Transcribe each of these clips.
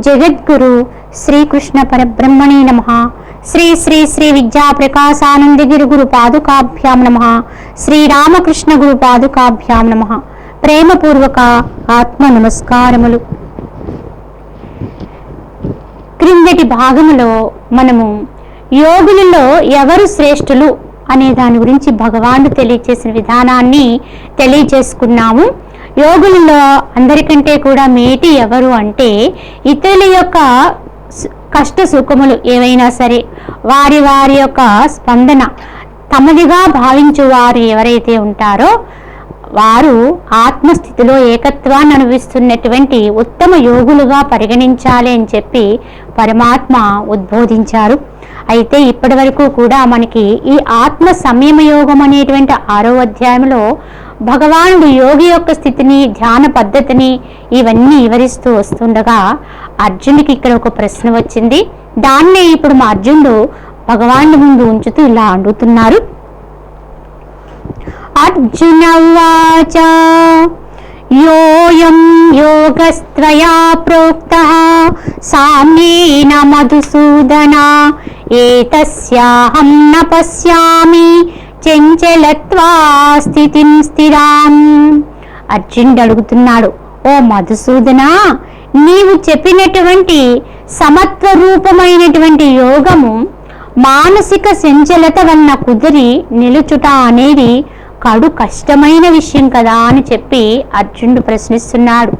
జగద్గురు శ్రీకృష్ణ పరబ్రహ్మణే నమ. శ్రీ శ్రీ శ్రీ విద్యా ప్రకాశానందగిరి గురు పాదుకాభ్యాం నమ. శ్రీ రామకృష్ణ గురు పాదుకాభ్యాం నమ. ప్రేమపూర్వక ఆత్మ నమస్కారములు. క్రిందటి భాగములో మనము యోగులలో ఎవరు శ్రేష్ఠులు అనే దాని గురించి భగవానుడు తెలియచేసిన విధానాన్ని తెలియచేసుకున్నాము. యోగులలో అందరికంటే కూడా మేటి ఎవరు అంటే ఇతరుల యొక్క కష్ట సుఖములు ఏవైనా సరే వారి వారి యొక్క స్పందన తమదిగా భావించు వారు ఎవరైతే ఉంటారో వారు ఆత్మస్థితిలో ఏకత్వాన్ని అనుభవిస్తున్నటువంటి ఉత్తమ యోగులుగా పరిగణించాలి అని చెప్పి పరమాత్మ ఉద్బోధించారు. అయితే ఇప్పటి వరకు కూడా మనకి ఈ ఆత్మ సంయమ యోగం అనేటువంటి ఆరో అధ్యాయంలో భగవానుడు యోగి యొక్క స్థితిని ధ్యాన పద్ధతిని ఇవన్నీ వివరిస్తూ వస్తుండగా అర్జునుడికి ఇక్కడ ఒక ప్రశ్న వచ్చింది. దాన్నే ఇప్పుడు మా అర్జునుడు భగవానుడి ముందు ఉంచుతూ ఇలా అడుగుతున్నారు. అర్జున యోయం యోగస్త్రయా ప్రోక్త సామ్యేన మధుసూదన ఏతస్యాహం న పశ్యామి చంచలత్వా స్థితిం స్థిరాం. అర్జునుడు అడుగుతున్నాడు ఓ మధుసూదన నీవు చెప్పినటువంటి సమత్వ రూపమైనటువంటి యోగము మానసిక సంచలత వలన కుదిరి నిలుచుట అనేది కడు కష్టమైన విషయం కదా అని చెప్పి అర్జునుడు ప్రశ్నిస్తున్నాడు.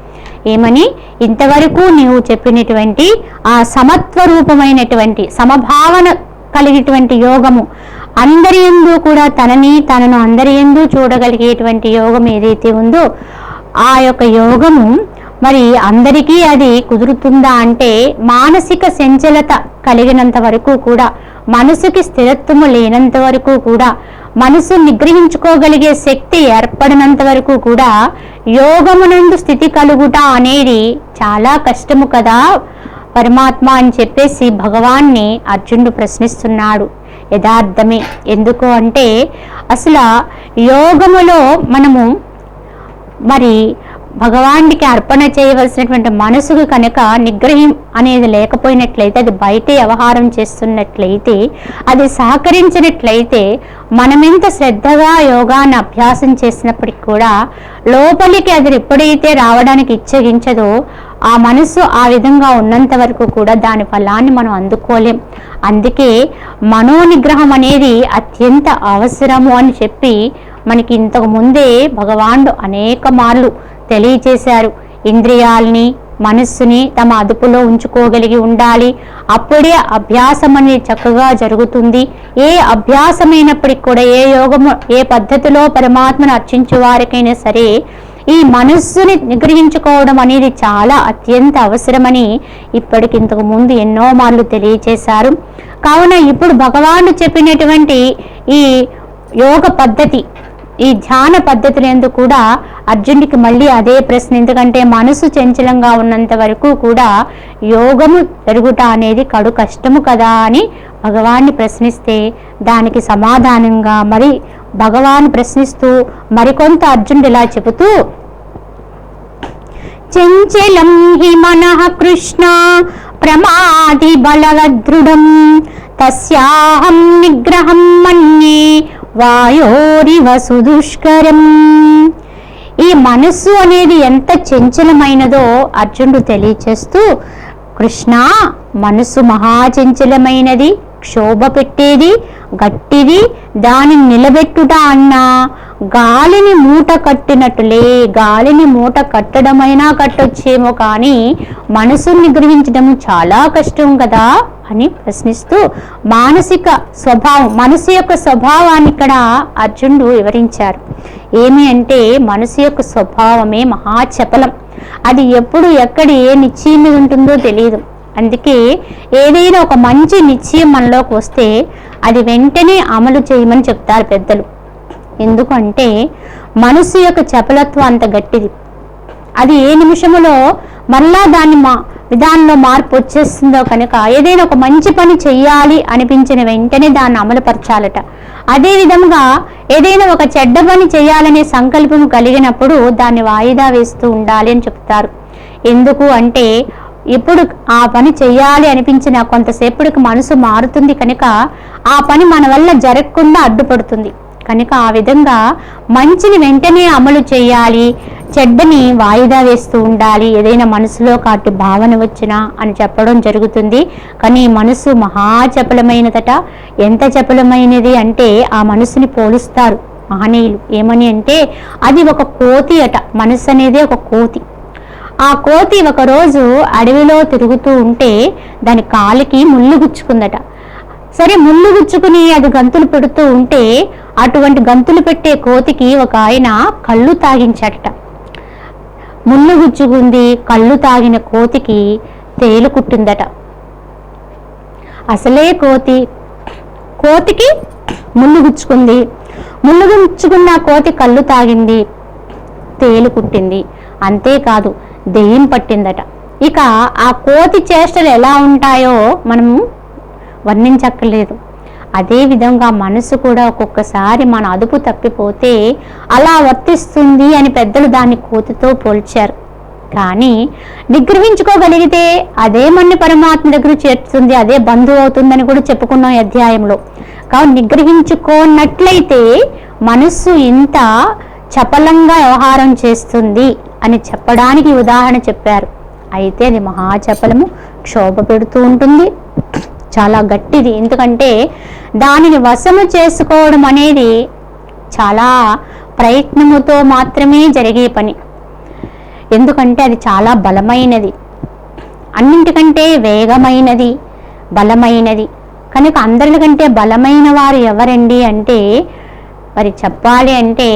ఏమని? ఇంతవరకు నీవు చెప్పినటువంటి ఆ సమత్వ రూపమైనటువంటి సమభావన కలిగినటువంటి యోగము అందరి ఎందు కూడా తనని తనను అందరి ఎందు చూడగలిగేటువంటి యోగం ఏదైతే ఉందో ఆ యొక్క యోగము మరి అందరికీ అది కుదురుతుందా అంటే మానసిక సంచలత కలిగినంత వరకు కూడా మనసుకి స్థిరత్వము లేనంత వరకు కూడా మనసు నిగ్రహించుకోగలిగే శక్తి ఏర్పడినంత వరకు కూడా యోగమునందు స్థితి కలుగుట అనేది చాలా కష్టము కదా. పరమాత్మ అని చెప్పేసి భగవాన్ని అర్జునుడు ప్రశ్నిస్తున్నాడు. యథార్థమే. ఎందుకు అంటే అసలు యోగములో మనము మరి భగవానికి అర్పణ చేయవలసినటువంటి మనసుకు కనుక నిగ్రహం అనేది లేకపోయినట్లయితే అది బయట వ్యవహారం చేస్తున్నట్లయితే అది సహకరించినట్లయితే మనమెంత శ్రద్ధగా యోగాన్ని అభ్యాసం చేసినప్పటికి కూడా లోపలికి అది ఎప్పుడైతే రావడానికి ఇచ్చగించదో ఆ మనసు ఆ విధంగా ఉన్నంత వరకు కూడా దాని ఫలాన్ని మనం అందుకోలేం. అందుకే మనోనిగ్రహం అనేది అత్యంత అవసరము అని చెప్పి మనకి ఇంతకు ముందే భగవానుడు అనేక మార్లు తెలియచేశారు. ఇంద్రియాల్ని మనస్సుని తమ అదుపులో ఉంచుకోగలిగి ఉండాలి. అప్పుడే అభ్యాసం అనేది చక్కగా జరుగుతుంది. ఏ అభ్యాసమైనప్పటికి కూడా ఏ యోగము ఏ పద్ధతిలో పరమాత్మను అర్చించే వారికైనా సరే ఈ మనస్సుని నిగ్రహించుకోవడం అనేది చాలా అత్యంత అవసరమని ఇప్పటికి ఇంతకు ముందు ఎన్నో మార్లు తెలియచేశారు. కావున ఇప్పుడు భగవాను చెప్పినటువంటి ఈ యోగ పద్ధతి ఈ ధ్యాన పద్ధతులందు కూడా అర్జునుడికి మళ్ళీ అదే ప్రశ్న. ఎందుకంటే మనసు చంచలంగా ఉన్నంత వరకు కూడా యోగము జరుగుట అనేది కడు కష్టము కదా అని భగవాన్ని ప్రశ్నిస్తే దానికి సమాధానంగా మరి భగవాన్ ప్రశ్నిస్తూ మరికొంత అర్జునుడు ఇలా చెబుతూ చంచలం హి మనః కృష్ణ ప్రమాది బలవదృఢం తస్యాహం నిగ్రహం మన్యే వాయోరివ సుదుష్కరం. ఈ మనస్సు అనేది ఎంత చంచలమైనదో అర్జునుడు తెలియచేస్తూ కృష్ణ మనసు మహాచంచలమైనది క్షోభ పెట్టేది గట్టిది దానిని నిలబెట్టుట అన్నా గాలిని మూట కట్టినట్టులే గాలిని మూట కట్టడమైనా కట్టొచ్చేమో కానీ మనసుని నిగ్రహించడం చాలా కష్టం కదా అని ప్రశ్నిస్తూ మానసిక స్వభావం మనసు యొక్క స్వభావాన్ని ఇక్కడ అర్జునుడు వివరించారు. ఏమి అంటే మనసు యొక్క స్వభావమే మహాచపలం అది ఎప్పుడు ఎక్కడ ఏ నిశ్చయం మీద ఉంటుందో తెలియదు అందుకే ఏదైనా ఒక మంచి నిశ్చయం మనలోకి వస్తే అది వెంటనే అమలు చేయమని చెప్తారు పెద్దలు. ఎందుకంటే మనసు యొక్క చపలత్వం అంత గట్టిది. అది ఏ నిమిషములో మళ్ళా దాన్ని మా విధానంలో మార్పు వచ్చేస్తుందో కనుక ఏదైనా ఒక మంచి పని చెయ్యాలి అనిపించిన వెంటనే దాన్ని అమలుపరచాలట. అదే విధంగా ఏదైనా ఒక చెడ్డ పని చేయాలనే సంకల్పం కలిగినప్పుడు దాన్ని వాయిదా వేస్తూ ఉండాలి అని చెప్తారు. ఎందుకు అంటే ఇప్పుడు ఆ పని చెయ్యాలి అనిపించిన కొంతసేపటికి మనసు మారుతుంది కనుక ఆ పని మన వల్ల జరగకుండా అడ్డుపడుతుంది. కనుక ఆ విధంగా మంచిని వెంటనే అమలు చేయాలి చెడ్డని వాయిదా వేస్తూ ఉండాలి. ఏదైనా మనసులో కాటి భావన వచ్చినా అని చెప్పడం జరుగుతుంది. కానీ మనసు మహా చపలమైనదట. ఎంత చపలమైనది అంటే ఆ మనసుని పోలుస్తారు మహనీయులు. ఏమని అంటే అది ఒక కోతి అట. మనసు అనేది ఒక కోతి. ఆ కోతి ఒకరోజు అడవిలో తిరుగుతూ ఉంటే దాని కాలికి ముళ్ళు గుచ్చుకుందట. సరే ముళ్ళు గుచ్చుకుని అది గంతులు పెడుతూ ఉంటే అటువంటి గంతులు పెట్టే కోతికి ఒక ఆయన కళ్ళు తాగించాడట. ముళ్ళు గుచ్చుకుంది కళ్ళు తాగిన కోతికి తేలు కుట్టిందట. అసలే కోతి కోతికి ముళ్ళు గుచ్చుకుంది. ముళ్ళు గుచ్చుకున్న కోతి కళ్ళు తాగింది తేలు కుట్టింది. అంతేకాదు దెయ్యం పట్టిందట. ఇక ఆ కోతి చేష్టలు ఎలా ఉంటాయో మనం వర్ణించక్కర్లేదు. అదే విధంగా మనసు కూడా ఒక్కొక్కసారి మన అదుపు తప్పిపోతే అలా వర్తిస్తుంది అని పెద్దలు దాన్ని కోతితో పోల్చారు. కానీ నిగ్రహించుకోగలిగితే అదే మన్ని పరమాత్మ దగ్గర చేరుతుంది అదే బంధువు అవుతుందని కూడా చెప్పుకున్నాం ఈ అధ్యాయంలో. కాబట్టి నిగ్రహించుకోనట్లయితే మనస్సు ఇంత చపలంగా వ్యవహారం చేస్తుంది. అని చెప్పడానికి ఉదాహరణ చెప్పారు. అయితే అది మహాచపలము క్షోభ పెడుతూ ఉంటుంది. చాలా గట్టిది. ఎందుకంటే దానిని వశము చేసుకోవడం అనేది చాలా ప్రయత్నముతో మాత్రమే జరిగే పని. ఎందుకంటే అది చాలా బలమైనది. అన్నింటికంటే వేగమైనది బలమైనది. కనుక అందరికంటే బలమైన వారు ఎవరండి అంటే మరి చెప్పాలి అంటే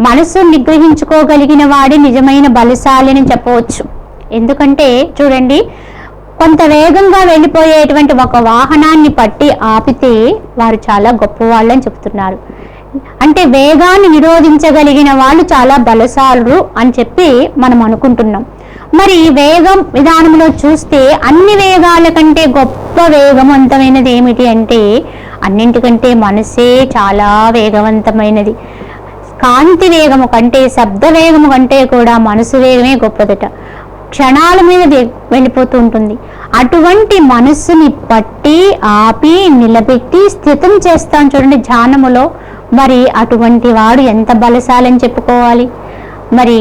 మనసు నిగ్రహించుకోగలిగిన వాడే నిజమైన బలశాలి అని చెప్పవచ్చు. ఎందుకంటే చూడండి కొంత వేగంగా వెళ్ళిపోయేటువంటి ఒక వాహనాన్ని పట్టి ఆపితే వారు చాలా గొప్పవాళ్ళని చెప్తున్నారు. అంటే వేగాన్ని నిరోధించగలిగిన వాళ్ళు చాలా బలశాలు అని చెప్పి మనం అనుకుంటున్నాం. మరి వేగం విధానంలో చూస్తే అన్ని వేగాల కంటే గొప్ప వేగవంతమైనది ఏమిటి అంటే అన్నింటికంటే మనసే చాలా వేగవంతమైనది. కాంతి వేగము కంటే శబ్ద వేగము కంటే కూడా మనసు వేగమే గొప్పదట. క్షణాల మీద వెళ్ళిపోతూ ఉంటుంది. అటువంటి మనస్సుని పట్టి ఆపి నిలబెట్టి స్థితం చేస్తాం చూడండి ధ్యానములో. మరి అటువంటి వాడు ఎంత బలశాలని చెప్పుకోవాలి? మరి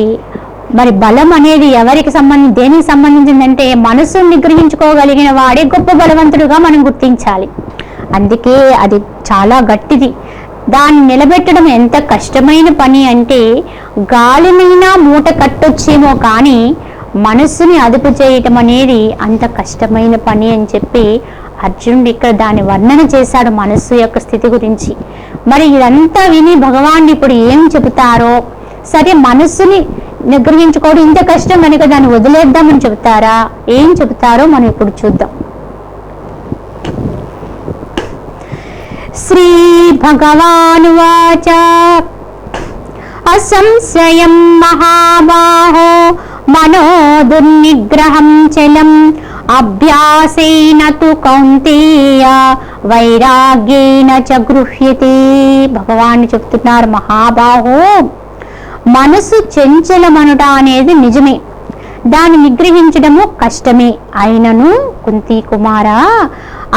మరి బలం అనేది ఎవరికి సంబంధించి దేనికి సంబంధించిందంటే మనసును నిగ్రహించుకోగలిగిన వాడే గొప్ప బలవంతుడుగా మనం గుర్తించాలి. అందుకే అది చాలా గట్టిది. దాన్ని నిలబెట్టడం ఎంత కష్టమైన పని అంటే గాలిమైనా మూట కట్టొచ్చేమో కానీ మనస్సుని అదుపు చేయటం అనేది అంత కష్టమైన పని అని చెప్పి అర్జునుడు ఇక్కడ దాని వర్ణన చేశాడు మనస్సు యొక్క స్థితి గురించి. మరి ఇదంతా విని భగవాన్ ఇప్పుడు ఏం చెబుతారో? సరే మనస్సుని నిగ్రహించుకోవడం ఇంత కష్టం కనుక దాన్ని వదిలేద్దామని చెబుతారా? ఏం చెబుతారో మనం ఇప్పుడు చూద్దాం. శ్రీ భగవానువాచ అసంశయం మహాబాహో మనో దుర్నిగ్రహం చలం అభ్యాసేన తు కౌంతేయ వైరాగ్యేన చ గృహ్యతే భగవాన్ చెప్తున్నారు మహాబాహో మనసు చెంచలమనుట అనేది నిజమే. దాన్ని నిగ్రహించడము కష్టమే. అయినను కుంతి కుమారా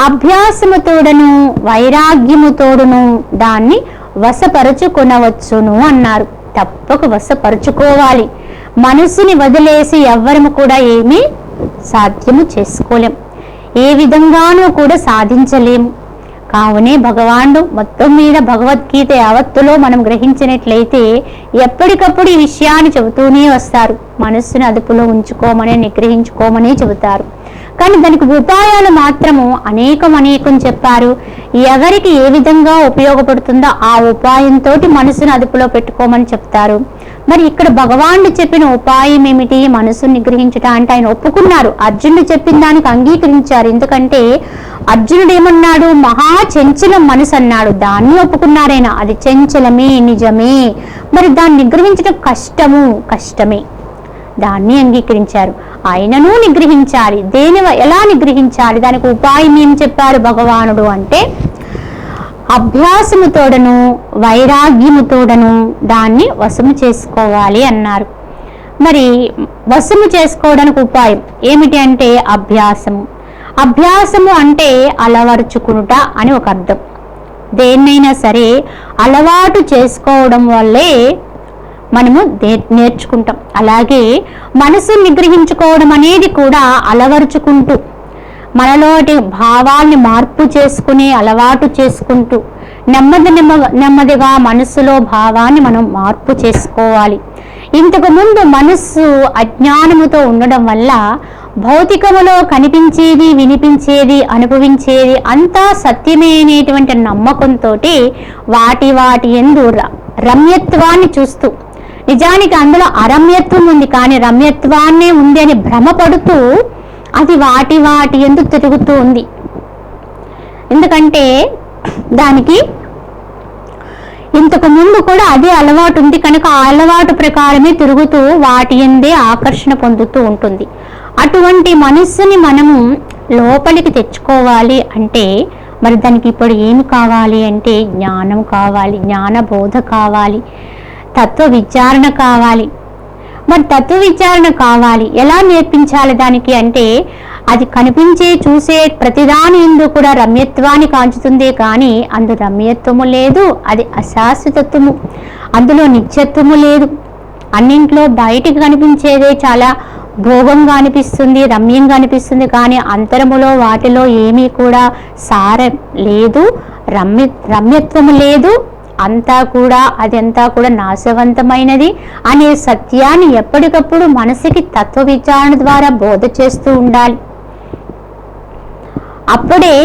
అభ్యాసముతోడను వైరాగ్యముతోడును దాన్ని వశపరుచుకొనవచ్చును అన్నారు. తప్పక వశపరుచుకోవాలి. మనసుని వదిలేసి ఎవ్వరము కూడా ఏమీ సాధ్యము చేసుకోలేం. ఏ విధంగానూ కూడా సాధించలేము కావునే భగవానుడు మొత్తం మీద భగవద్గీత యావత్తులో మనం గ్రహించినట్లయితే ఎప్పటికప్పుడు ఈ విషయాన్ని చెబుతూనే వస్తారు. మనస్సును అదుపులో ఉంచుకోమని నిగ్రహించుకోమని చెబుతారు. కానీ దానికి ఉపాయాలు మాత్రము అనేకం అనేకం చెప్పారు. ఎవరికి ఏ విధంగా ఉపయోగపడుతుందో ఆ ఉపాయంతో మనసును అదుపులో పెట్టుకోమని చెప్తారు. మరి ఇక్కడ భగవానుడు చెప్పిన ఉపాయం ఏమిటి? మనసుని నిగ్రహించుట అంటే ఆయన ఒప్పుకున్నారు. అర్జునుడు చెప్పిన దానికి అంగీకరించారు. ఎందుకంటే అర్జునుడు ఏమన్నాడు? మహా చెంచలం మనసు అన్నాడు. దాన్ని ఒప్పుకున్నారైనా అది చెంచలమే నిజమే. మరి దాన్ని నిగ్రహించడం కష్టము కష్టమే. దాన్ని అంగీకరించారు. ఆయనను నిగ్రహించాలి. దేని ఎలా నిగ్రహించాలి? దానికి ఉపాయం ఏం చెప్పారు భగవానుడు అంటే అభ్యాసముతోడను వైరాగ్యముతోడను దాన్ని వశము చేసుకోవాలి అన్నారు. మరి వశము చేసుకోవడానికి ఉపాయం ఏమిటి అంటే అభ్యాసము. అభ్యాసము అంటే అలవరుచుకునుట అని ఒక అర్థం. దేన్నైనా సరే అలవాటు చేసుకోవడం వల్లే మనము నేర్చుకుంటాం. అలాగే మనసు నిగ్రహించుకోవడం అనేది కూడా అలవరుచుకుంటూ మనలోటి భావాల్ని మార్పు చేసుకునే అలవాటు చేసుకుంటూ నెమ్మది నెమ్మ నెమ్మదిగా మనసులో భావాన్ని మనం మార్పు చేసుకోవాలి. ఇంతకుముందు మనస్సు అజ్ఞానముతో ఉండడం వల్ల భౌతికములో కనిపించేది వినిపించేది అనుభవించేది అంతా సత్యమే అనేటువంటి నమ్మకంతో వాటి వాటి ఎందు ర- రమ్యత్వాన్ని చూస్తూ నిజానికి అందులో అరమ్యత్వం ఉంది కానీ రమ్యత్వాన్నే ఉంది అని భ్రమపడుతూ అది వాటి వాటి ఎందుకు తిరుగుతూ ఉంది. ఎందుకంటే దానికి ఇంతకు ముందు కూడా అదే అలవాటు ఉంది కనుక ఆ అలవాటు ప్రకారమే తిరుగుతూ వాటి ఎందే ఆకర్షణ పొందుతూ ఉంటుంది. అటువంటి మనస్సుని మనము లోపలికి తెచ్చుకోవాలి అంటే మరి దానికి ఇప్పుడు ఏమి కావాలి అంటే జ్ఞానం కావాలి జ్ఞాన బోధ కావాలి తత్వ విచారణ కావాలి. మరి తత్వ విచారణ కావాలి. ఎలా నేర్పించాలి దానికి అంటే అది కనిపించే చూసే ప్రతిదాని ఎందు కూడా రమ్యత్వాన్ని కాంచుతుందే కానీ అందు రమ్యత్వము లేదు అది అశాశ్వతత్వము. అందులో నిత్యత్వము లేదు. అన్నింట్లో బయటికి కనిపించేదే చాలా భోగంగా అనిపిస్తుంది రమ్యంగా అనిపిస్తుంది కానీ అంతరములో వాటిలో ఏమీ కూడా సారం లేదు రమ్య రమ్యత్వము లేదు అంతా కూడా అదంతా కూడా నాశవంతమైనది అనే సత్యాన్ని ఎప్పటికప్పుడు మనసుకి తత్వ విచారణ ద్వారా బోధ చేస్తూ ఉండాలి. అప్పుడే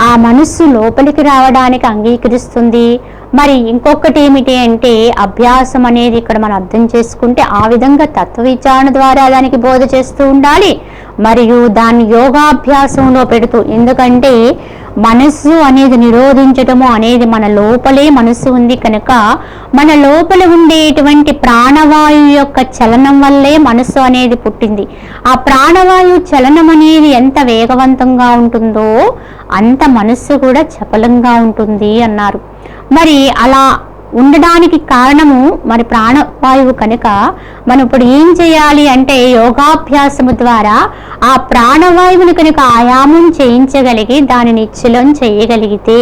ఆ మనస్సు లోపలికి రావడానికి అంగీకరిస్తుంది. మరి ఇంకొకటి ఏమిటి అంటే అభ్యాసం అనేది ఇక్కడ మనం అర్థం చేసుకుంటే ఆ విధంగా తత్వ విచారణ ద్వారా దానికి బోధ చేస్తూ ఉండాలి. మరియు దాన్ని యోగాభ్యాసంలో పెడుతూ ఎందుకంటే మనస్సు అనేది నిరోధించటము అనేది మన లోపలే మనస్సు ఉంది కనుక మన లోపల ఉండేటువంటి ప్రాణవాయువు యొక్క చలనం వల్లే మనస్సు అనేది పుట్టింది. ఆ ప్రాణవాయువు చలనం అనేది ఎంత వేగవంతంగా ఉంటుందో అంత మనస్సు కూడా చపలంగా ఉంటుంది అన్నారు. మరి అలా ఉండడానికి కారణము మరి ప్రాణవాయువు కనుక మనం ఇప్పుడు ఏం చేయాలి అంటే యోగాభ్యాసము ద్వారా ఆ ప్రాణవాయువుని కనుక ఆయామం చేయించగలిగి దానిని నిశ్చలం చేయగలిగితే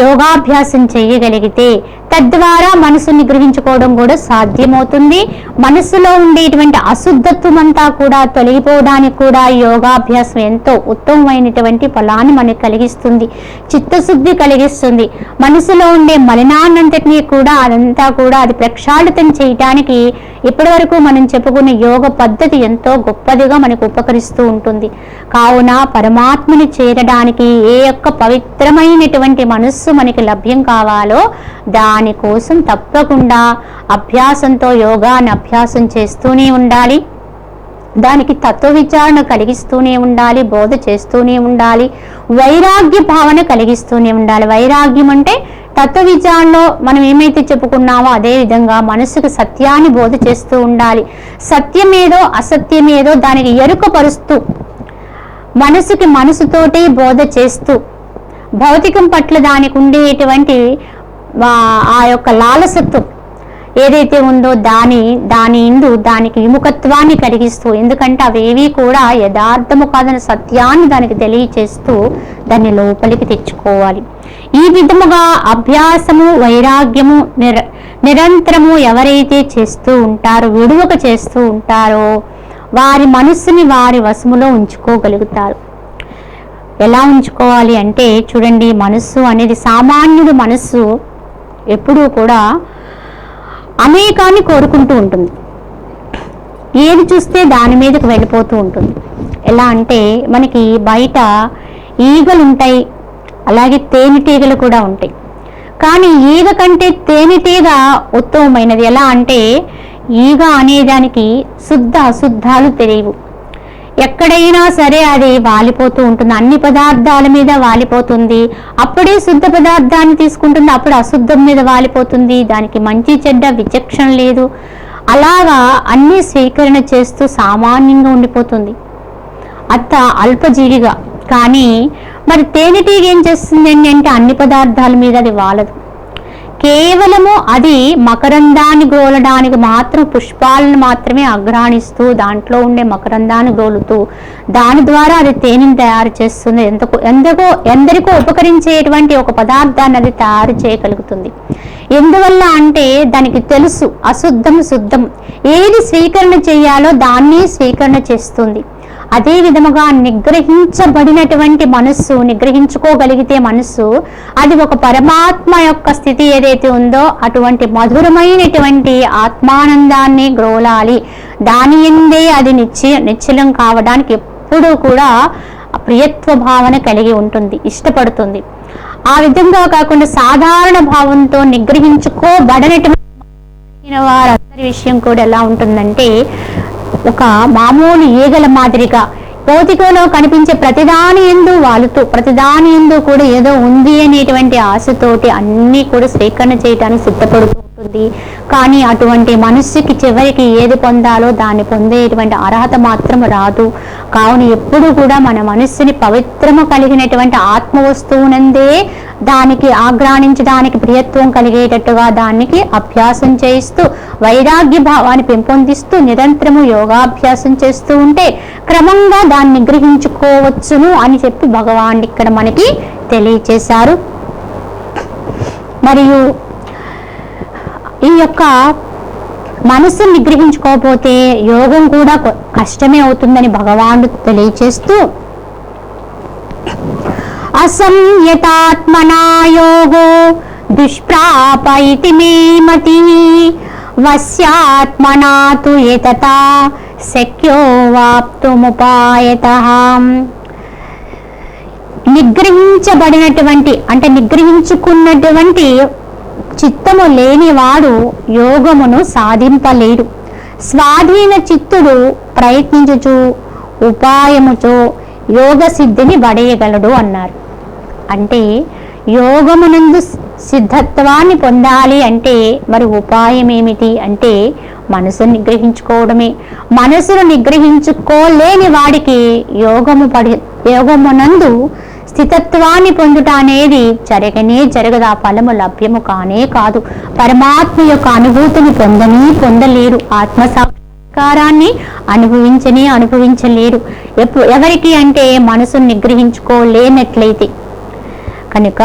యోగాభ్యాసం చేయగలిగితే తద్వారా మనసుని గ్రహించుకోవడం కూడా సాధ్యమవుతుంది. మనసులో ఉండేటువంటి అశుద్ధత్వం అంతా కూడా తొలగిపోవడానికి కూడా యోగాభ్యాసం ఎంతో ఉత్తమమైనటువంటి ఫలాన్ని మనకు కలిగిస్తుంది. చిత్తశుద్ధి కలిగిస్తుంది. మనసులో ఉండే మలినాన్నంతటినీ కూడా అదంతా కూడా అది ప్రక్షాళితం చేయటానికి ఇప్పటివరకు మనం చెప్పుకున్న యోగ పద్ధతి ఎంతో గొప్పదిగా మనకు ఉపకరిస్తూ ఉంటుంది. కావున పరమాత్మని చేరడానికి ఏ యొక్క పవిత్రమైనటువంటి మనస్సు మనకి లభ్యం కావాలో దా దానికోసం తప్పకుండా అభ్యాసంతో యోగాన్ని అభ్యాసం చేస్తూనే ఉండాలి. దానికి తత్వ విచారణ కలిగిస్తూనే ఉండాలి బోధ చేస్తూనే ఉండాలి వైరాగ్య భావన కలిగిస్తూనే ఉండాలి. వైరాగ్యం అంటే తత్వ విచారణలో మనం ఏమైతే చెప్పుకున్నామో అదే విధంగా మనసుకు సత్యాన్ని బోధ చేస్తూ ఉండాలి. సత్యమేదో అసత్యమేదో దానికి ఎరుకపరుస్తూ మనసుకి మనసుతోటి బోధ చేస్తూ భౌతికం పట్ల దానికి ఉండేటువంటి ఆ యొక్క లాలసత్వం ఏదైతే ఉందో దాని దాని ఇందు దానికి విముఖత్వాన్ని కలిగిస్తూ ఎందుకంటే అవేవి కూడా యథార్థము కాదని సత్యాన్ని దానికి తెలియచేస్తూ దాన్ని లోపలికి తెచ్చుకోవాలి. ఈ విధముగా అభ్యాసము వైరాగ్యము నిర నిరంతరము ఎవరైతే చేస్తూ ఉంటారో విడువక చేస్తూ ఉంటారో వారి మనస్సుని వారి వశములో ఉంచుకోగలుగుతారు. ఎలా ఉంచుకోవాలి అంటే చూడండి మనస్సు అనేది సామాన్యుడు మనస్సు ఎప్పుడూ కూడా అనేకాన్ని కోరుకుంటూ ఉంటుంది. ఏది చూస్తే దాని మీదకి వెళ్ళిపోతూ ఉంటుంది. ఎలా అంటే మనకి బయట ఈగలు ఉంటాయి అలాగే తేనెటీగలు కూడా ఉంటాయి. కానీ ఈగ కంటే తేనెటీగ ఉత్తమమైనది ఎలా అంటే ఈగ అనేదానికి శుద్ధ అశుద్ధాలు తెలియవు. ఎక్కడైనా సరే అది వాలిపోతూ ఉంటుంది. అన్ని పదార్థాల మీద వాలిపోతుంది. అప్పుడే శుద్ధ పదార్థాన్ని తీసుకుంటుంది. అప్పుడు అశుద్ధం మీద వాలిపోతుంది. దానికి మంచి చెడ్డ విచక్షణ లేదు. అలాగా అన్ని స్వీకరణ చేస్తూ సామాన్యంగా ఉండిపోతుంది. అత్త అల్పజీవిగా. కానీ మరి తేనెటీగ ఏం చేస్తుంది అంటే అన్ని పదార్థాల మీద అది వాలదు. కేవలము అది మకరందాన్ని గోలడానికి మాత్రం పుష్పాలను మాత్రమే అగ్రాణిస్తూ దాంట్లో ఉండే మకరందాన్ని గోలుతూ దాని ద్వారా అది తేనెని తయారు చేస్తుంది. ఎంతకు ఎందుకో ఎందరికో ఉపకరించేటువంటి ఒక పదార్థాన్ని అది తయారు చేయగలుగుతుంది. ఎందువల్ల అంటే దానికి తెలుసు అశుద్ధం శుద్ధం. ఏది స్వీకరణ చేయాలో దాన్ని స్వీకరణ చేస్తుంది. అదే విధముగా నిగ్రహించబడినటువంటి మనస్సు నిగ్రహించుకోగలిగితే మనస్సు అది ఒక పరమాత్మ యొక్క స్థితి ఏదైతే ఉందో అటువంటి మధురమైనటువంటి ఆత్మానందాన్ని గ్రోలాలి దాని ఎందే అది నిశ్చయ నిశ్చలం కావడానికి ఎప్పుడూ కూడా ప్రియత్వ భావన కలిగి ఉంటుంది ఇష్టపడుతుంది. ఆ విధంగా కాకుండా సాధారణ భావంతో నిగ్రహించుకోబడనటువంటి వారందరి విషయం కూడా ఎలా ఉంటుందంటే ఒక మామూలు ఈగల మాదిరిగా. భౌతికంలో కనిపించే ప్రతిదాని ఎందు వాలుతూ ప్రతిదాని ఎందు కూడా ఏదో ఉంది అనేటువంటి ఆశతోటి అన్నీ కూడా స్వీకరణ చేయడానికి సిద్ధపడుతూ ఉంటుంది కానీ అటువంటి మనస్సుకి చివరికి ఏది పొందాలో దాన్ని పొందేటువంటి అర్హత మాత్రం రాదు. కావున ఎప్పుడు కూడా మన మనస్సుని పవిత్రము కలిగినటువంటి ఆత్మ వస్తువునందే దానికి ఆగ్రాణించడానికి ప్రియత్వం కలిగేటట్టుగా దానికి అభ్యాసం చేయిస్తూ వైరాగ్య భావాన్ని పెంపొందిస్తూ నిరంతరము యోగాభ్యాసం చేస్తూ ఉంటే క్రమంగా దాన్ని గ్రహించుకోవచ్చును అని చెప్పి భగవాన్ ఇక్కడ మనకి తెలియచేశారు. మరియు ఈ యొక్క మనసును నిగ్రహించుకోకపోతే యోగం కూడా కష్టమే అవుతుందని భగవానుడు తెలియచేస్తూ అసంయతాత్మనా యోగో దుష్ప్రాప ఇతి మే మతి వస్యాత్మనా తు శక్యో వాప్తుముపాయత. నిగ్రహించబడినటువంటి అంటే నిగ్రహించుకున్నటువంటి చిత్తము లేనివాడు యోగమును సాధింపలేడు. స్వాధీన చిత్తుడు ప్రయత్నించుచు ఉపాయముచో యోగ సిద్ధిని పడేయగలడు అన్నారు. అంటే యోగమునందు సిద్ధత్వాన్ని పొందాలి అంటే మరి ఉపాయం ఏమిటి అంటే మనసును నిగ్రహించుకోవడమే. మనసును నిగ్రహించుకోలేని వాడికి యోగము పడి యోగమునందు స్థితత్వాన్ని పొందుట అనేది జరగనే జరగదు ఆ ఫలము లభ్యము కానే కాదు. పరమాత్మ యొక్క అనుభూతిని పొందని పొందలేరు. ఆత్మ సాక్షాత్కారాన్ని అనుభవించని అనుభవించలేరు. ఎప్పు ఎవరికి అంటే మనసును నిగ్రహించుకోలేనట్లయితే. కనుక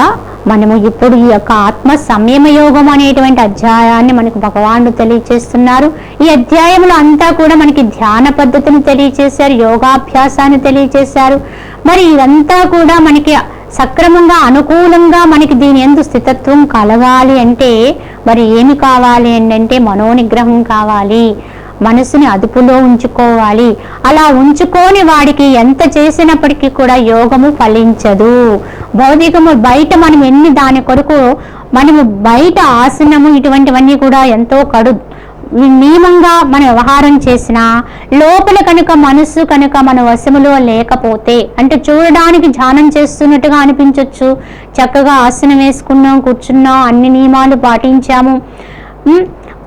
మనము ఇప్పుడు ఈ యొక్క ఆత్మ సంయమ యోగం అనేటువంటి అధ్యాయాన్ని మనకు భగవానుడు తెలియచేస్తున్నారు. ఈ అధ్యాయంలో అంతా కూడా మనకి ధ్యాన పద్ధతిని తెలియచేశారు యోగాభ్యాసాన్ని తెలియచేశారు. మరి ఇదంతా కూడా మనకి సక్రమంగా అనుకూలంగా మనకి దీని ఎందు స్థితత్వం కలగాలి అంటే మరి ఏమి కావాలి అంటే మనోనిగ్రహం కావాలి. మనసుని అదుపులో ఉంచుకోవాలి. అలా ఉంచుకోని వాడికి ఎంత చేసినప్పటికీ కూడా యోగము ఫలించదు. భౌతికము బయట మనం ఎన్ని దాని కొరకు మనము బయట ఆసనము ఇటువంటివన్నీ కూడా ఎంతో కడు నియమంగా మన వ్యవహారం చేసినా లోపల కనుక మనస్సు కనుక మన వశములో లేకపోతే అంటే చూడడానికి ధ్యానం చేస్తున్నట్టుగా అనిపించవచ్చు చక్కగా ఆసనం వేసుకున్నాం కూర్చున్నాం అన్ని నియమాలు పాటించాము.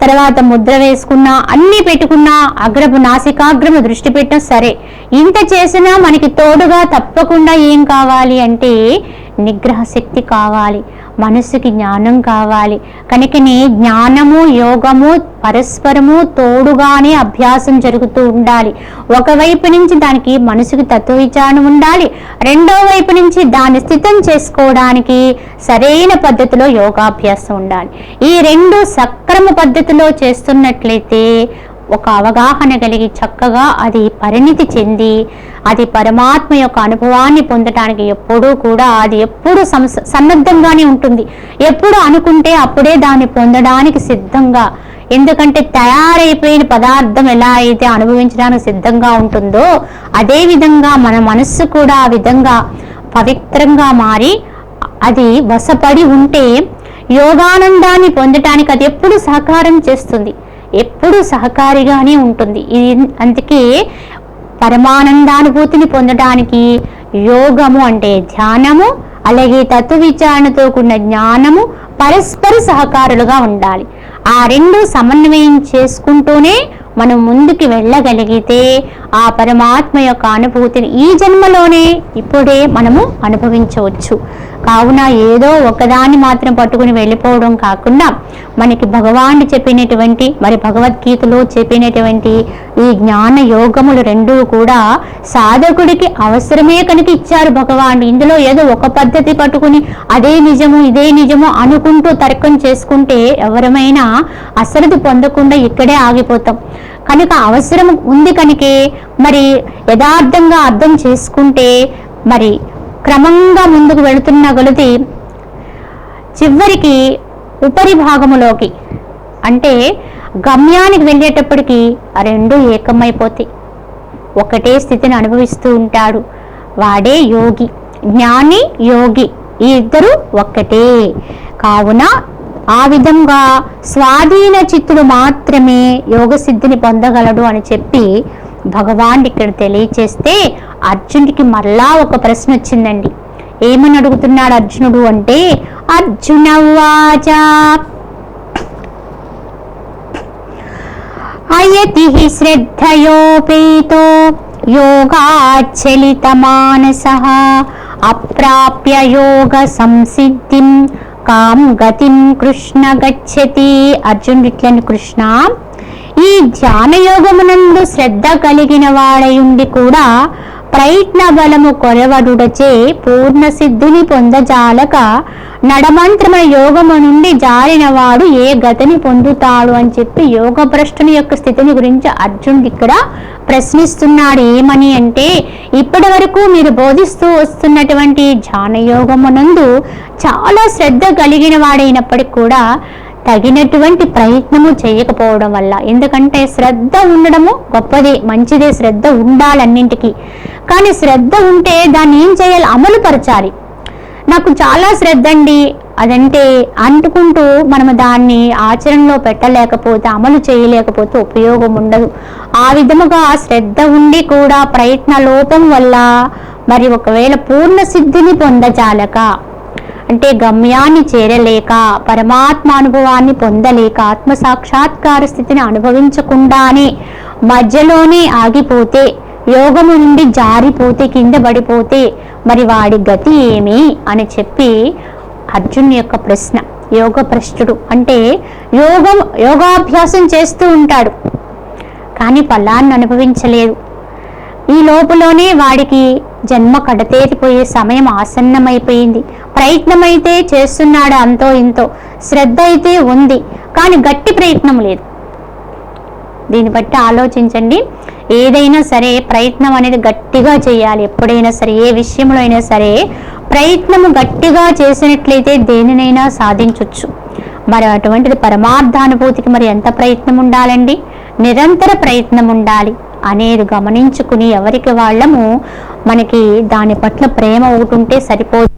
తర్వాత ముద్ర వేసుకున్నా అన్ని పెట్టుకున్నా అగ్రపు నాసికాగ్రము దృష్టి పెట్టినా సరే ఇంత చేసినా మనకి తోడుగా తప్పకుండా ఏం కావాలి అంటే నిగ్రహ శక్తి కావాలి. మనస్సుకి జ్ఞానం కావాలి. కనుకనే జ్ఞానము యోగము పరస్పరము తోడుగానే అభ్యాసం జరుగుతూ ఉండాలి. ఒకవైపు నుంచి దానికి మనసుకి తత్వ విచారణ ఉండాలి. రెండో వైపు నుంచి దాన్ని స్థితం చేసుకోవడానికి సరైన పద్ధతిలో యోగాభ్యాసం ఉండాలి. ఈ రెండు సక్రమ పద్ధతిలో చేస్తున్నట్లయితే ఒక అవగాహన కలిగి చక్కగా అది పరిణితి చెంది అది పరమాత్మ యొక్క అనుభవాన్ని పొందటానికి ఎప్పుడూ కూడా అది ఎప్పుడు సన్నద్ధంగానే ఉంటుంది. ఎప్పుడు అనుకుంటే అప్పుడే దాన్ని పొందడానికి సిద్ధంగా. ఎందుకంటే తయారైపోయిన పదార్థం ఎలా అయితే అనుభవించడానికి సిద్ధంగా ఉంటుందో అదే విధంగా మన మనస్సు కూడా ఆ విధంగా పవిత్రంగా మారి అది వసపడి ఉంటే యోగానందాన్ని పొందటానికి అది ఎప్పుడు సహకారం చేస్తుంది. ఎప్పుడూ సహకారిగానే ఉంటుంది. ఇది అందుకే పరమానందానుభూతిని పొందడానికి యోగము అంటే ధ్యానము అలాగే తత్వ విచారణతో కూడిన జ్ఞానము పరస్పర సహకారులుగా ఉండాలి. ఆ రెండు సమన్వయం చేసుకుంటూనే మనం ముందుకు వెళ్ళగలిగితే ఆ పరమాత్మ యొక్క అనుభూతిని ఈ జన్మలోనే ఇప్పుడే మనము అనుభవించవచ్చు. కావున ఏదో ఒకదాన్ని మాత్రం పట్టుకుని వెళ్ళిపోవడం కాకుండా మనకి భగవానుడు చెప్పినటువంటి మరి భగవద్గీతలో చెప్పినటువంటి ఈ జ్ఞాన యోగములు రెండూ కూడా సాధకుడికి అవసరమే కనుక ఇచ్చారు భగవానుడు. ఇందులో ఏదో ఒక పద్ధతి పట్టుకుని అదే నిజము ఇదే నిజము అనుకుంటూ తర్కం చేసుకుంటే ఎవరమైనా అసలు పొందకుండా ఇక్కడే ఆగిపోతాం. కనుక అవసరం ఉంది కనుకే మరి యథార్థంగా అర్థం చేసుకుంటే మరి క్రమంగా ముందుకు వెళుతున్న కొలది చివరికి ఉపరి భాగములోకి అంటే గమ్యానికి వెళ్ళేటప్పటికి ఆ రెండు ఏకమైపోతాయి. ఒకటే స్థితిని అనుభవిస్తూ ఉంటాడు. వాడే యోగి జ్ఞాని యోగి ఈ ఇద్దరు ఒక్కటే. కావున ఆ విధంగా స్వాధీన చిత్తుడు మాత్రమే యోగ సిద్ధిని పొందగలడు అని చెప్పి భగవాన్ ఇక్కడ తెలియచేస్తే అర్జునుడికి మరలా ఒక ప్రశ్న వచ్చిందండి. ఏమని అడుగుతున్నాడు అర్జునుడు అంటే అర్జున వాచ. అయతి శ్రద్ధయోపేతో శ్రద్ధయోపేతో యోగాచలితమానస అప్రాప్య యోగ సంసిద్ధిం కాం గతిం కృష్ణ గచ్చతి. అర్జునుడు ఇట్లని కృష్ణ ఈ ధ్యాన యోగమునందు శ్రద్ధ కలిగిన వాడయుండి కూడా ప్రయత్న బలము కొరవడుడచే పూర్ణ సిద్ధిని పొందజాలక నడమంత్రమ యోగము నుండి జారినవాడు ఏ గతిని పొందుతాడు అని చెప్పి యోగ భ్రష్టుని యొక్క స్థితిని గురించి అర్జునుడు ఇక్కడ ప్రశ్నిస్తున్నాడు. ఏమని అంటే ఇప్పటి వరకు మీరు బోధిస్తూ వస్తున్నటువంటి ధ్యాన యోగమునందు చాలా శ్రద్ధ కలిగిన వాడైనప్పటికీ కూడా తగినటువంటి ప్రయత్నము చేయకపోవడం వల్ల. ఎందుకంటే శ్రద్ధ ఉండడము గొప్పదే మంచిదే శ్రద్ధ ఉండాలన్నింటికి. కానీ శ్రద్ధ ఉంటే దాన్ని ఏం చేయాలి? అమలు పరచాలి నాకు చాలా శ్రద్ధ అండి. అదంటే అంటుకుంటూ మనం దాన్ని ఆచరణలో పెట్టలేకపోతే అమలు చేయలేకపోతే ఉపయోగం ఉండదు. ఆ విధముగా శ్రద్ధ ఉండి కూడా ప్రయత్న లోపం వల్ల మరి ఒకవేళ పూర్ణ సిద్ధిని పొందజాలక అంటే గమ్యాన్ని చేరలేక పరమాత్మ అనుభవాన్ని పొందలేక ఆత్మ సాక్షాత్కార స్థితిని అనుభవించకుండానే మధ్యలోనే ఆగిపోతే యోగము నుండి జారిపోతే కింద పడిపోతే మరి వాడి గతి ఏమి అని చెప్పి అర్జున్ యొక్క ప్రశ్న యోగ ప్రశ్నుడు. అంటే యోగం యోగాభ్యాసం చేస్తూ ఉంటాడు కానీ ఫలాన్ని అనుభవించలేదు. ఈ లోపులోనే వాడికి జన్మ కడతేరిపోయే సమయం ఆసన్నమైపోయింది. ప్రయత్నమైతే చేస్తున్నాడు అంతో ఇంతో. శ్రద్ధ అయితే ఉంది కానీ గట్టి ప్రయత్నం లేదు. దీన్ని బట్టి ఆలోచించండి. ఏదైనా సరే ప్రయత్నం అనేది గట్టిగా చేయాలి. ఎప్పుడైనా సరే ఏ విషయంలో అయినా సరే ప్రయత్నము గట్టిగా చేసినట్లయితే దేనినైనా సాధించవచ్చు మరి అటువంటిది పరమార్థానుభూతికి మరి ఎంత ప్రయత్నం ఉండాలండి? నిరంతర ప్రయత్నం ఉండాలి అనేది గమనించుకుని ఎవరికి వాళ్ళము మనకి దాని పట్ల ప్రేమ ఒకటి ఉంటే సరిపోదు.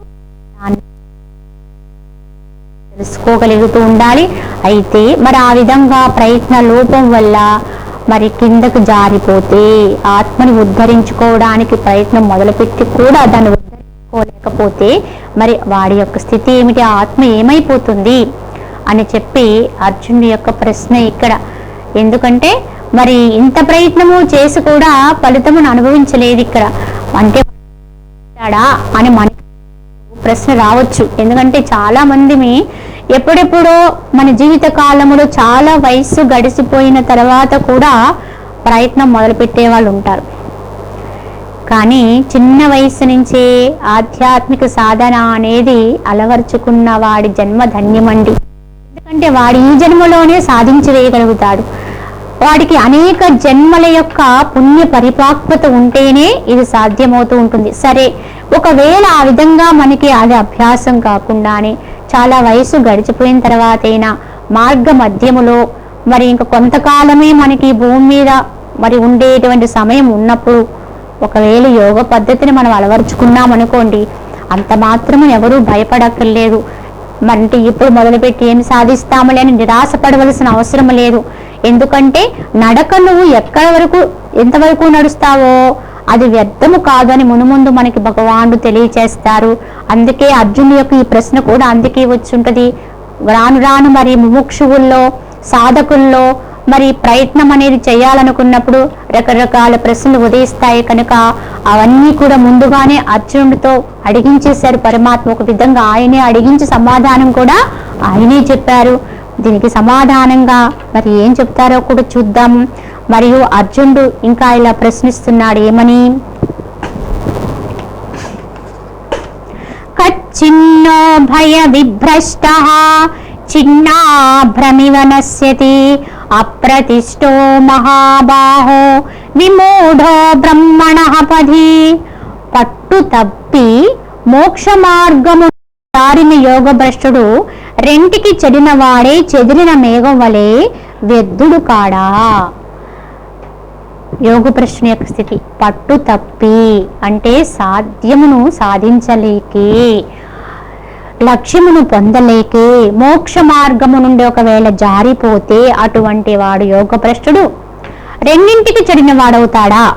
తెలుసుకోగలుగుతూ ఉండాలి. అయితే మరి ఆ విధంగా ప్రయత్న లోపం వల్ల మరి కిందకు జారిపోతే ఆత్మని ఉద్ధరించుకోవడానికి ప్రయత్నం మొదలుపెట్టి కూడా దాన్ని ఉద్ధరించుకోలేకపోతే మరి వాడి యొక్క స్థితి ఏమిటి ఆత్మ ఏమైపోతుంది అని చెప్పి అర్జునుడి యొక్క ప్రశ్న ఇక్కడ. ఎందుకంటే మరి ఇంత ప్రయత్నము చేసి కూడా ఫలితమును అనుభవించలేదు ఇక్కడ. అంటే అని మన ప్రశ్న రావచ్చు. ఎందుకంటే చాలా మందిని ఎప్పుడెప్పుడో మన జీవిత కాలంలో చాలా వయస్సు గడిచిపోయిన తర్వాత కూడా ప్రయత్నం మొదలుపెట్టే వాళ్ళు ఉంటారు. కానీ చిన్న వయసు నుంచే ఆధ్యాత్మిక సాధన అనేది అలవర్చుకున్న వాడి జన్మ ధన్యమండి. ఎందుకంటే వాడు ఈ జన్మలోనే సాధించి వేయగలుగుతాడు. వాడికి అనేక జన్మల యొక్క పుణ్య పరిపాక్వత ఉంటేనే ఇది సాధ్యమవుతూ ఉంటుంది. సరే ఒకవేళ ఆ విధంగా మనకి అది అభ్యాసం కాకుండానే చాలా వయసు గడిచిపోయిన తర్వాతైనా మార్గ మధ్యములో మరి ఇంక కొంతకాలమే మనకి ఈ భూమి మీద మరి ఉండేటువంటి సమయం ఉన్నప్పుడు ఒకవేళ యోగ పద్ధతిని మనం అలవరుచుకున్నాం అనుకోండి అంత మాత్రము ఎవరూ భయపడక్కర్లేదు. అంటే ఇప్పుడు మొదలుపెట్టి ఏం సాధిస్తాములే అని నిరాశపడవలసిన అవసరం లేదు. ఎందుకంటే నడక నువ్వు ఎక్కడ వరకు ఎంతవరకు నడుస్తావో అది వ్యర్థము కాదని మునుముందు మనకి భగవానుడు తెలియచేస్తారు. అందుకే అర్జునుడి యొక్క ఈ ప్రశ్న కూడా అందుకే వచ్చి రాను రాను మరి ముముక్షువుల్లో సాధకుల్లో మరి ప్రయత్నం అనేది చేయాలనుకున్నప్పుడు రకరకాల ప్రశ్నలు ఉదయిస్తాయి కనుక అవన్నీ కూడా ముందుగానే అర్జునుడితో అడిగించేశారు పరమాత్మ. ఒక విధంగా ఆయనే అడిగించి సమాధానం కూడా ఆయనే చెప్పారు. దీనికి సమాధానంగా మరి ఏం చెప్తారో కూడా చూద్దాం. మరియు అర్జునుడు ఇంకా ఇలా ప్రశ్నిస్తున్నాడు ఏమని? కచ్చిన్నో భయ విభ్రష్ట చిన్నాభ్రమివ నశ్యతి అప్రతిష్టో మహాబాహో విమూఢో బ్రహ్మణ పది పట్టు తప్పి మోక్ష మార్గము దారిన యోగభ్రష్టుడు రెంటికి చెడిన వాడే చెదిరిన మేఘం వలె వెద్దుడు కాడా? యోగ ప్రశ్న యొక్క స్థితి పట్టు తప్పి అంటే సాధ్యమును సాధించలేకే లక్ష్యమును పొందలేకే మోక్ష మార్గము నుండి ఒకవేళ జారిపోతే అటువంటి వాడు యోగ భ్రష్టుడు రెండింటికి చెడిన వాడవుతాడా?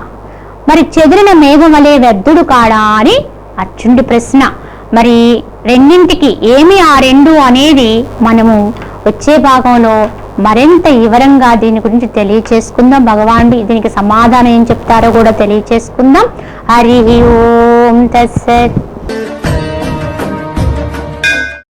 మరి చెదిరిన మేఘం వలె వ్యర్థుడు కాడా అని అర్జునుడి ప్రశ్న. మరి రెండింటికి ఏమి ఆ రెండు అనేది మనము వచ్చే భాగంలో మరింత వివరంగా దీని గురించి తెలియచేసుకుందాం. భగవాన్ దీనికి సమాధానం ఏం చెప్తారో కూడా తెలియచేసుకుందాం. హరి ఓం తస్సత్.